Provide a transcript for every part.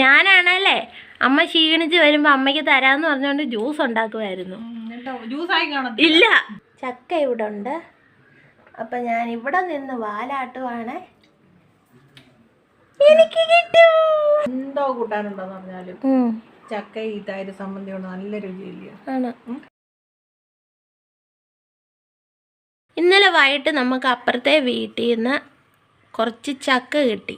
ഞാനാണല്ലേ? അമ്മ ക്ഷീണിച്ച് വരുമ്പോൾ അമ്മയ്ക്ക് തരാന്ന് പറഞ്ഞുകൊണ്ട് ജ്യൂസ് ഉണ്ടാക്കുമായിരുന്നു ഇല്ല. ചക്ക ഇവിടെ ഉണ്ട് അപ്പം ഞാൻ ഇവിടെ നിന്ന് വാലാട്ടുവാണ്. എനിക്ക് കിട്ടൂ. എന്തോ കൂട്ടാനുണ്ടെന്ന് പറഞ്ഞാലും ചക്ക ഈ തൈര് സംബന്ധി നല്ല രുചിയില്ല? ഇന്നലെ വൈകിട്ട് നമുക്ക് അപ്പുറത്തെ വീട്ടിൽ നിന്ന് കുറച്ച് ചക്ക കിട്ടി.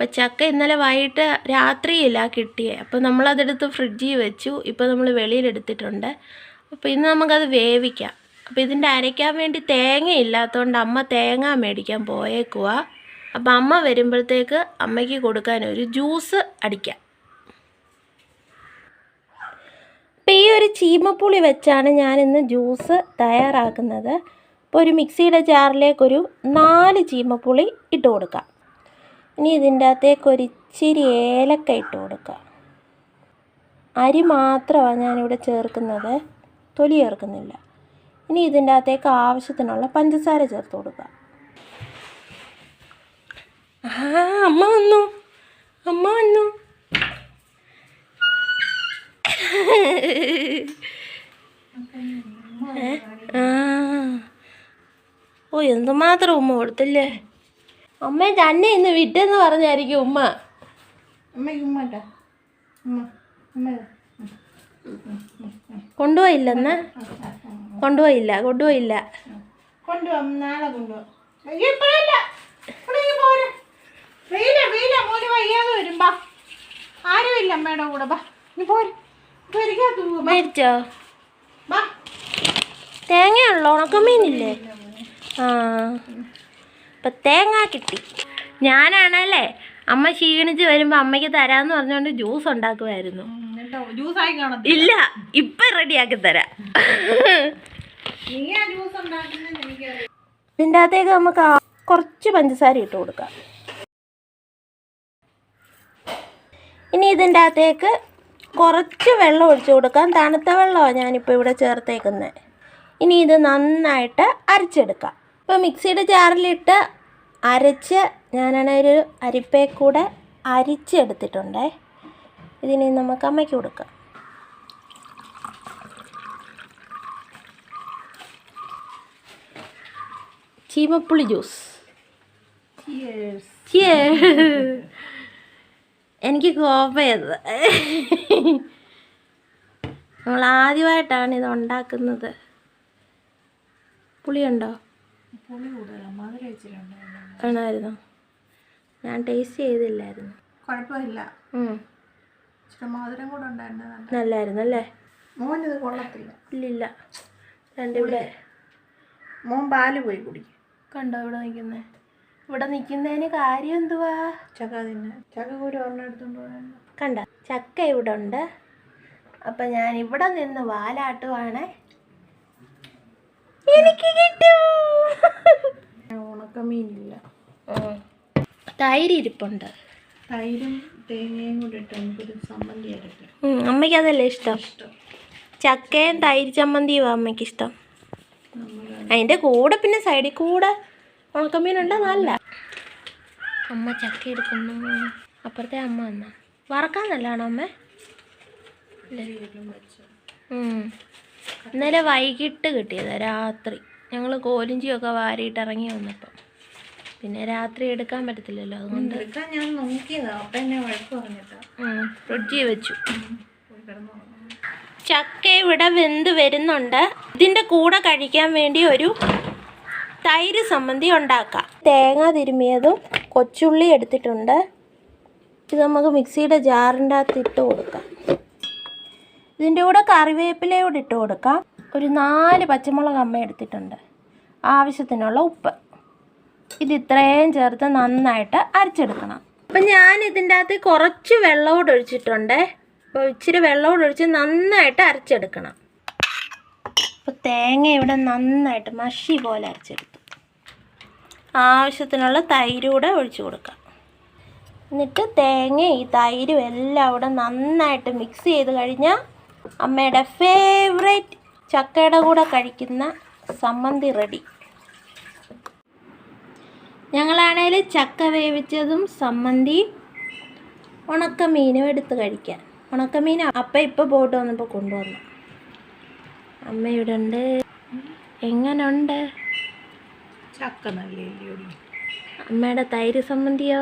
അപ്പം ചക്ക ഇന്നലെ വൈകിട്ട് രാത്രിയില്ല കിട്ടിയേ. അപ്പോൾ നമ്മളതെടുത്ത് ഫ്രിഡ്ജിൽ വെച്ചു. ഇപ്പോൾ നമ്മൾ വെളിയിലെടുത്തിട്ടുണ്ട്. അപ്പോൾ ഇന്ന് നമുക്കത് വേവിക്കാം. അപ്പോൾ ഇതിന്റെ അരയ്ക്കാൻ വേണ്ടി തേങ്ങ ഇല്ലാത്തതുകൊണ്ട് അമ്മ തേങ്ങ മേടിക്കാൻ പോയേക്കുക അപ്പം അമ്മ വരുമ്പോഴത്തേക്ക് അമ്മയ്ക്ക് കൊടുക്കാൻ ഒരു ജ്യൂസ് അടിക്കാം. അപ്പോൾ ഈ ഒരു ചീമപ്പുളി വെച്ചാണ് ഞാൻ ഇന്ന് ജ്യൂസ് തയ്യാറാക്കുന്നത്. അപ്പോൾ ഒരു മിക്സിയുടെ ജാറിലേക്കൊരു നാല് ചീമപ്പുളി ഇട്ട് കൊടുക്കാം. ഇനി ഇതിന്റെ അകത്തേക്ക് ഒരു ഇച്ചിരി ഏലക്ക ഇട്ട് കൊടുക്കുക. അരി മാത്രമാണ് ഞാനിവിടെ ചേർക്കുന്നത്. തൊലി ചേർക്കുന്നില്ല. ഇനി ഇതിന്റെ അകത്തേക്ക് ആവശ്യത്തിനുള്ള പഞ്ചസാര ചേർത്ത് കൊടുക്കുക. ആ അമ്മ വന്നു. അമ്മ വന്നു. ഓ എന്തുമാത്രം ഉമ്മ കൊടുത്തില്ലേ? അമ്മ തന്നെ ഇന്ന് വിട്ടെന്ന് പറഞ്ഞായിരിക്കും ഉമ്മ. കൊണ്ടുപോയില്ലെന്ന്? കൊണ്ടുപോയില്ല കൊണ്ടുപോയില്ല. ആരുമില്ല അമ്മയുടെ കൂടെ ബാ നീ പോര്. മേടിച്ചോ? തേങ്ങയുള്ളോ? ഉണക്കമീനില്ലേ? ആ. ഇപ്പം തേങ്ങ കിട്ടി. ഞാനാണല്ലേ അമ്മ ക്ഷീണിച്ച് വരുമ്പോൾ അമ്മയ്ക്ക് തരാമെന്ന് പറഞ്ഞുകൊണ്ട് ജ്യൂസ് ഉണ്ടാക്കുമായിരുന്നു ഇല്ല ഇപ്പം റെഡിയാക്കി തരാം. ഇതിന്റെ അകത്തേക്ക് നമുക്ക് കുറച്ച് പഞ്ചസാര ഇട്ട് കൊടുക്കാം. ഇനി ഇതിന്റെ അകത്തേക്ക് കുറച്ച് വെള്ളം ഒഴിച്ചു കൊടുക്കാം. തണുത്ത വെള്ളമാണ് ഞാനിപ്പോൾ ഇവിടെ ചേർത്തേക്കുന്നത് ഇനി ഇത് നന്നായിട്ട് അരച്ചെടുക്കാം. ഇപ്പോൾ മിക്സിയുടെ ജാറിലിട്ട് അരച്ച് ഞാനാണെങ്കിൽ ഒരു അരിപ്പേ കൂടെ അരിച്ചെടുത്തിട്ടുണ്ടേ. ഇതിനി നമുക്ക് അമ്മയ്ക്ക് കൊടുക്കാം. ചീമപ്പുളി ജ്യൂസ്. എനിക്ക് കോപ്പയത്. നമ്മൾ ആദ്യമായിട്ടാണ് ഇത് ഉണ്ടാക്കുന്നത്. പുളിയുണ്ടോ? പുളി കൂടുതലാണ് മധുരം ഉണ്ടായിരുന്നു. ഞാൻ ടേസ്റ്റ് ചെയ്തില്ലായിരുന്നു. കുഴപ്പമില്ല. ഇച്ചിരി മധുരം കൂടെ ഉണ്ടായിരുന്നു നല്ലായിരുന്നു അല്ലേ മോനിത് കൊള്ളത്തില്ല. ഇല്ലില്ല. രണ്ടിവിടെ മോൻ പാൽ പോയി കുടിക്കും. കണ്ടോ ഇവിടെ നിൽക്കുന്നേ? ഇവിടെ നിൽക്കുന്നതിന് കാര്യം എന്തുവാ? ചക്ക തിന്നെ ചക്കക്കുരു ഒരെണ്ണം എടുത്തോണ്ട് കണ്ട? ചക്ക ഇവിടെ ഉണ്ട്. അപ്പം ഞാൻ ഇവിടെ നിന്ന് വാലാട്ടുവാണ്. എനിക്ക് കിട്ടും. ഉണക്കമീനില്ല. തൈര് ഇരിപ്പുണ്ട് തൈരും തേങ്ങയും കൂടെ ഇട്ട് നമുക്കൊരു ചമ്മന്തി അരക്കാം. അമ്മയ്ക്ക് അതല്ലേ ഇഷ്ടം? ചക്കയും തൈര് ചമ്മന്തിയും അമ്മയ്ക്ക് ഇഷ്ടം. അതിന്റെ കൂടെ പിന്നെ സൈഡിൽ കൂടെ ഉണക്കമീനുണ്ട് നല്ല. അമ്മ ചക്ക എടുക്കുന്നു. അപ്പുറത്തെ അമ്മ വന്ന. വറക്കാൻ നല്ലതാണോ അമ്മ. ഇന്നലെ വൈകിട്ട് കിട്ടിയത് രാത്രി. ഞങ്ങൾ കോലിഞ്ചിയൊക്കെ വാരിയിട്ട് ഇറങ്ങി വന്നപ്പോൾ പിന്നെ രാത്രി എടുക്കാൻ പറ്റത്തില്ലല്ലോ അതുകൊണ്ട് എടുക്കാൻ ഞാൻ നോക്കിയതാ അപ്പൊ എന്നെ വഴക്ക് പറഞ്ഞിട്ടാ. ഉം, ഫ്രിഡ്ജിൽ വെച്ചു. ചക്ക ഇവിടെ വെന്ത് വരുന്നുണ്ട്. ഇതിന്റെ കൂടെ കഴിക്കാൻ വേണ്ടി ഒരു തൈര് സംബന്ധി ഉണ്ടാക്കാം. തേങ്ങ തിരുമിയതും കൊച്ചുള്ളി എടുത്തിട്ടുണ്ട്. ഇത് നമുക്ക് മിക്സിയുടെ ജാറിന്റെ അകത്ത് ഇട്ട് കൊടുക്കാം. ഇതിന്റെ കൂടെ കറിവേപ്പിലയും കൂടെ ഇട്ട് കൊടുക്കാം. ഒരു നാല് പച്ചമുളക് അമ്മ എടുത്തിട്ടുണ്ട്. ആവശ്യത്തിനുള്ള ഉപ്പ്. ഇത് ഇത്രയും ചേർത്ത് നന്നായിട്ട് അരച്ചെടുക്കണം. അപ്പം ഞാൻ ഇതിന്റെ അകത്ത് കുറച്ച് വെള്ളം കൂടെ ഒഴിച്ചിട്ടുണ്ട്. അപ്പോൾ ഇച്ചിരി വെള്ളം കൂടെ ഒഴിച്ച് നന്നായിട്ട് അരച്ചെടുക്കണം. അപ്പോൾ തേങ്ങ ഇവിടെ നന്നായിട്ട് മഷി പോലെ അരച്ചെടുത്തു. ആവശ്യത്തിനുള്ള തൈര് കൂടെ ഒഴിച്ചു കൊടുക്കാം. എന്നിട്ട് തേങ്ങ ഈ തൈരും എല്ലാം അവിടെ നന്നായിട്ട് മിക്സ് ചെയ്ത് കഴിഞ്ഞാൽ അമ്മയുടെ ഫേവറേറ്റ് ചക്കയുടെ കൂടെ കഴിക്കുന്ന സമ്മന്തി റെഡി. ഞങ്ങളാണേൽ ചക്ക വേവിച്ചതും സമ്മന്തി ഉണക്കമീനും എടുത്ത് കഴിക്കാൻ. ഉണക്കമീൻ അപ്പം ഇപ്പോൾ പോയിട്ട് വന്നപ്പോൾ കൊണ്ടുവന്നു. അമ്മ ഇവിടെ ഉണ്ട് എങ്ങനുണ്ട്? ചക്ക നല്ല അമ്മയുടെ തൈര് സമ്മന്തിയോ?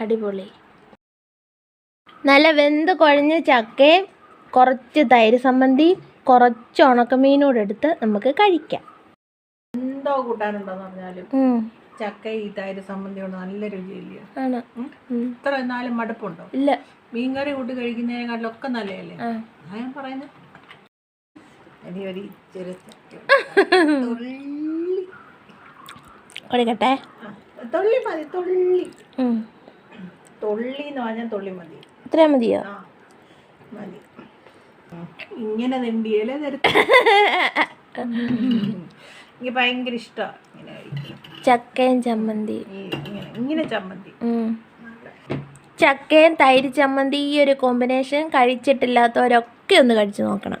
അടിപൊളി. നല്ല വെന്ത് കുഴഞ്ഞ ചക്കയും കുറച്ച് തൈര് സംബന്ധി കുറച്ച് ഉണക്കമീനോട് എടുത്ത് നമുക്ക് കഴിക്കാം. എന്തോ കൂട്ടാനുണ്ടോന്ന് പറഞ്ഞാലും ചക്ക ഈ തൈര് സംബന്ധി കൊണ്ട് നല്ല രുചിയില്ല? ആണ്. ഇത്ര എന്നാലും മടുപ്പുണ്ടോ? ഇല്ല. മീൻകറി കൂട്ടി കഴിക്കുന്നതിനെക്കാട്ടിലൊക്കെ നല്ലതല്ലേ? അതാ ഞാൻ പറയുന്നത് ഇനി ഒരു ഇച്ചിരി തുള്ളി. കൊടുക്കട്ടെ? തുള്ളി മതി തുള്ളി. തുള്ളി എന്ന് പറഞ്ഞാൽ തുള്ളി മതി. ഇത്രയും മതിയോ? ഇങ്ങനെ തെണ്ടിയല്ലേ എനിക്ക് ഭയങ്കര ഇഷ്ടമാണ് ചക്കയും ചമ്മന്തി. ഇങ്ങനെ ചമ്മന്തി. ചക്കയും തൈര് ചമ്മന്തി ഈ ഒരു കോമ്പിനേഷൻ കഴിച്ചിട്ടില്ലാത്തവരൊക്കെ ഒന്ന് കഴിച്ചു നോക്കണം.